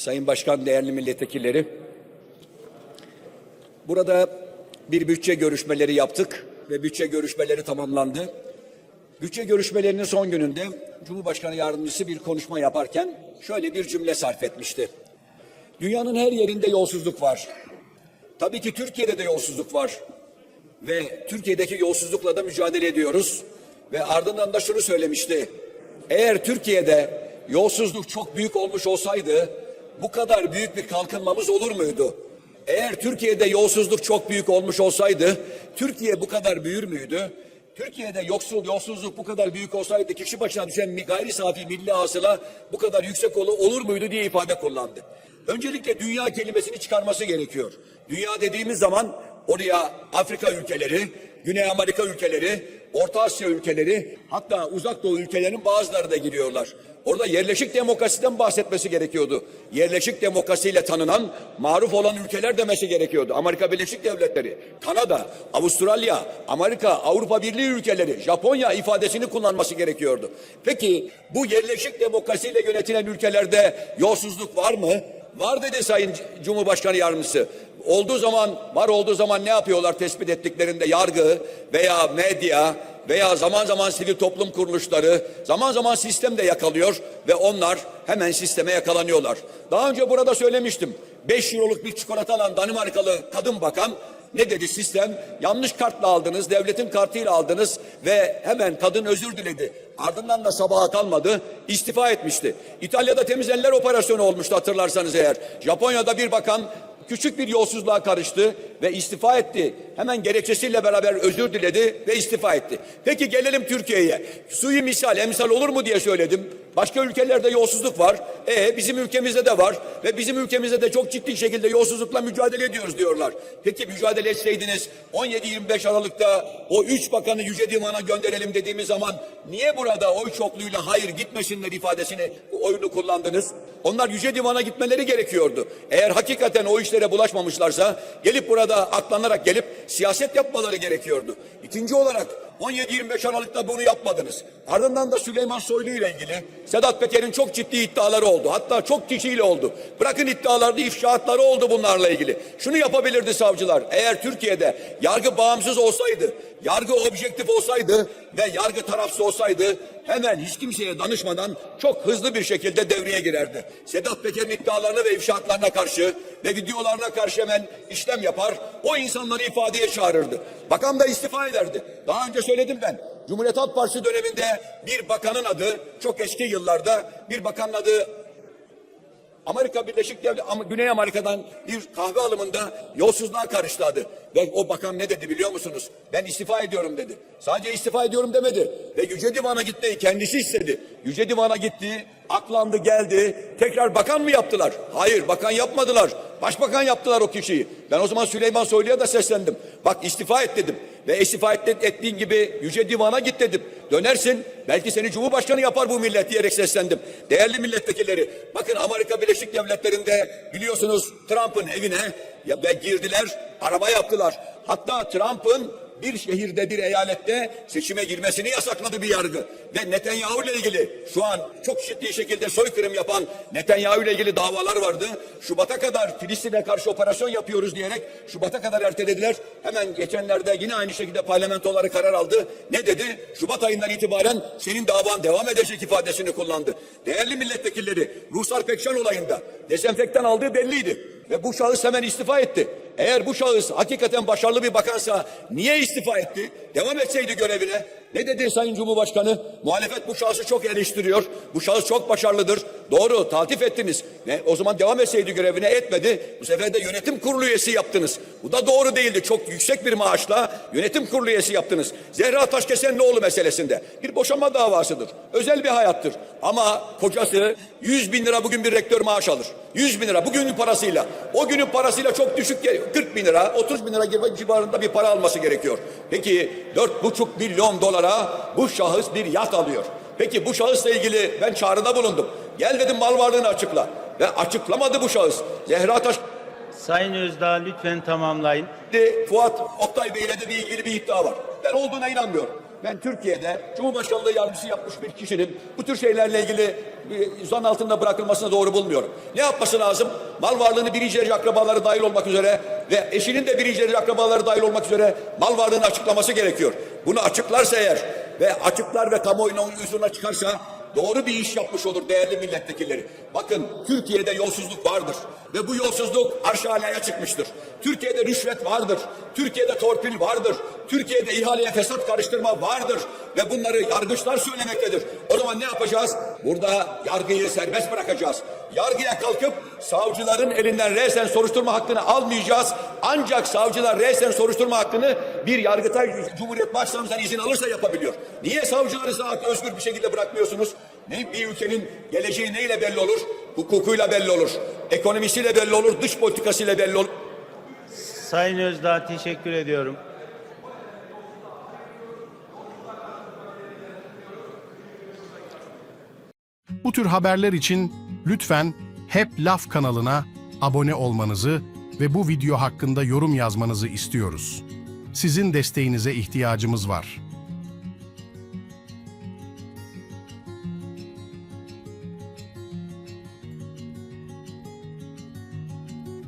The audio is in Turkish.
Sayın Başkan, değerli milletvekilleri. Burada bir bütçe görüşmeleri yaptık ve bütçe görüşmeleri tamamlandı. Bütçe görüşmelerinin son gününde Cumhurbaşkanı Yardımcısı bir konuşma yaparken şöyle bir cümle sarf etmişti. Dünyanın her yerinde yolsuzluk var. Tabii ki Türkiye'de de yolsuzluk var. Ve Türkiye'deki yolsuzlukla da mücadele ediyoruz. Ve ardından da şunu söylemişti. Eğer Türkiye'de yolsuzluk çok büyük olmuş olsaydı bu kadar büyük bir kalkınmamız olur muydu? Eğer Türkiye'de yolsuzluk çok büyük olmuş olsaydı Türkiye bu kadar büyür müydü? Türkiye'de yoksul yolsuzluk bu kadar büyük olsaydı kişi başına düşen gayri safi milli hasıla bu kadar yüksek olur, olur muydu diye ifade kullandı. Öncelikle dünya kelimesini çıkarması gerekiyor. Dünya dediğimiz zaman oraya Afrika ülkeleri, Güney Amerika ülkeleri, Orta Asya ülkeleri, hatta Uzak Doğu ülkelerinin bazıları da giriyorlar. Orada yerleşik demokrasiden bahsetmesi gerekiyordu. Yerleşik demokrasiyle tanınan, maruf olan ülkeler demesi gerekiyordu. Amerika Birleşik Devletleri, Kanada, Avustralya, Amerika, Avrupa Birliği ülkeleri, Japonya ifadesini kullanması gerekiyordu. Peki bu yerleşik demokrasiyle yönetilen ülkelerde yolsuzluk var mı? Var dedi Sayın Cumhurbaşkanı Yardımcısı. Olduğu zaman, var olduğu zaman ne yapıyorlar tespit ettiklerinde yargı veya medya veya zaman zaman sivil toplum kuruluşları zaman zaman sistem de yakalıyor ve onlar hemen sisteme yakalanıyorlar. Daha önce burada söylemiştim. 5 euroluk bir çikolata alan Danimarkalı kadın bakan ne dedi sistem? Yanlış kartla aldınız, devletin kartıyla aldınız ve hemen kadın özür diledi. Ardından da sabaha kalmadı, istifa etmişti. İtalya'da temiz eller operasyonu olmuştu hatırlarsanız eğer. Japonya'da bir bakan küçük bir yolsuzluğa karıştı ve istifa etti. Hemen gerekçesiyle beraber özür diledi ve istifa etti. Peki gelelim Türkiye'ye. Suyu misal, emsal olur mu diye söyledim. Başka ülkelerde yolsuzluk var. E bizim ülkemizde de var ve bizim ülkemizde de çok ciddi şekilde yolsuzlukla mücadele ediyoruz diyorlar. Peki mücadele etseydiniz 17-25 Aralık'ta o üç bakanı Yüce Divan'a gönderelim dediğimiz zaman niye burada oy çokluğuyla hayır gitmesinler ifadesini oyunu kullandınız? Onlar Yüce Divan'a gitmeleri gerekiyordu. Eğer hakikaten o işlere bulaşmamışlarsa gelip burada aklanarak gelip siyaset yapmaları gerekiyordu. İkinci olarak 17-25 Aralık'ta bunu yapmadınız. Ardından da Süleyman Soylu ile ilgili Sedat Peker'in çok ciddi iddiaları oldu. Hatta çok kişiyle oldu. Bırakın iddialarda ifşaatları oldu bunlarla ilgili. Şunu yapabilirdi savcılar. Eğer Türkiye'de yargı bağımsız olsaydı, yargı objektif olsaydı ve yargı tarafsız olsaydı hemen hiç kimseye danışmadan çok hızlı bir şekilde devreye girerdi. Sedat Peker'in iddialarına ve ifşaatlarına karşı ve videolarına karşı hemen işlem yapar. O insanları ifadeye çağırırdı. Bakan da istifa ederdi. Daha önce söyledim ben. Cumhuriyet Halk Partisi döneminde bir bakanın adı çok eski yıllarda bir bakanın adı Amerika Birleşik Devletleri, Güney Amerika'dan bir kahve alımında yolsuzluğa karıştı adı. Ve o bakan ne dedi biliyor musunuz? Ben istifa ediyorum dedi. Sadece istifa ediyorum demedi. Ve Yüce Divan'a gitmeyi kendisi istedi. Yüce Divan'a gitti, aklandı geldi. Tekrar bakan mı yaptılar? Hayır bakan yapmadılar. Başbakan yaptılar o kişiyi. Ben o zaman Süleyman Soylu'ya da seslendim. Bak istifa et dedim. Ve istifa et, ettiğin gibi Yüce Divan'a git dedim. Dönersin belki seni Cumhurbaşkanı yapar bu millet diyerek seslendim. Değerli milletvekilleri bakın Amerika Birleşik Devletleri'nde biliyorsunuz Trump'ın evine ya, girdiler araba yaptılar. Hatta Trump'ın bir şehirde bir eyalette seçime girmesini yasakladı bir yargı. Ve Netanyahu ile ilgili şu an çok ciddi şekilde soykırım yapan Netanyahu ile ilgili davalar vardı. Şubat'a kadar Filistin'e karşı operasyon yapıyoruz diyerek Şubat'a kadar ertelediler. Hemen geçenlerde yine aynı şekilde parlamentoları karar aldı. Ne dedi? Şubat ayından itibaren senin davan devam edecek ifadesini kullandı. Değerli milletvekilleri Ruhsar Pekşan olayında dezenfektan aldığı belliydi. Ve bu şahıs hemen istifa etti. Eğer bu şahıs hakikaten başarılı bir bakansa niye istifa etti? Devam etseydi görevine. Ne dedi Sayın Cumhurbaşkanı? Muhalefet bu şahsı çok eleştiriyor. Bu şahıs çok başarılıdır. Doğru, taltif ettiniz. Ve o zaman devam etseydi görevine etmedi. Bu sefer de yönetim kurulu üyesi yaptınız. Bu da doğru değildi. Çok yüksek bir maaşla yönetim kurulu üyesi yaptınız. Zehra Taşkesenlioğlu meselesinde bir boşanma davasıdır. Özel bir hayattır. Ama kocası 100 bin lira bugün bir rektör maaş alır. 100 bin lira bugünün parasıyla. O günün parasıyla çok düşük geliyor. 40 bin lira, 30 bin lira gibi civarında bir para alması gerekiyor. Peki 4,5 milyon dolara bu şahıs bir yat alıyor. Peki bu şahısla ilgili ben çağrıda bulundum. Gel dedim mal varlığını açıkla. Ve açıklamadı bu şahıs. Zehra Taş Sayın Özdağ lütfen tamamlayın. Fuat Oktay Bey'le de bir ilgili bir iddia var. Ben olduğuna inanmıyorum. Ben Türkiye'de Cumhurbaşkanlığı yardımcısı yapmış bir kişinin bu tür şeylerle ilgili zan altında bırakılmasını doğru bulmuyorum. Ne yapması lazım? Mal varlığını birinci derece akrabaları dahil olmak üzere ve eşinin de birinci derece akrabaları dahil olmak üzere mal varlığını açıklaması gerekiyor. Bunu açıklarsa eğer ve açıklar ve kamuoyuna yüzüne çıkarsa doğru bir iş yapmış olur değerli milletvekilleri. Bakın Türkiye'de yolsuzluk vardır ve bu yolsuzluk arş alaya çıkmıştır. Türkiye'de rüşvet vardır. Türkiye'de torpil vardır. Türkiye'de ihaleye fesat karıştırma vardır ve bunları yargıçlar söylemektedir. O zaman ne yapacağız? Burada yargıyı serbest bırakacağız. Yargıya kalkıp savcıların elinden resen soruşturma hakkını almayacağız. Ancak savcılar resen soruşturma hakkını bir yargıtay Cumhuriyet Başsavcımızdan izin alırsa yapabiliyor. Niye savcıları saat özgür bir şekilde bırakmıyorsunuz? Ne bir ülkenin geleceği neyle belli olur? Hukukuyla belli olur. Ekonomisiyle belli olur, dış politikasıyla belli olur. Sayın Özdağ teşekkür ediyorum. Bu tür haberler için lütfen Hep Laf kanalına abone olmanızı ve bu video hakkında yorum yazmanızı istiyoruz. Sizin desteğinize ihtiyacımız var.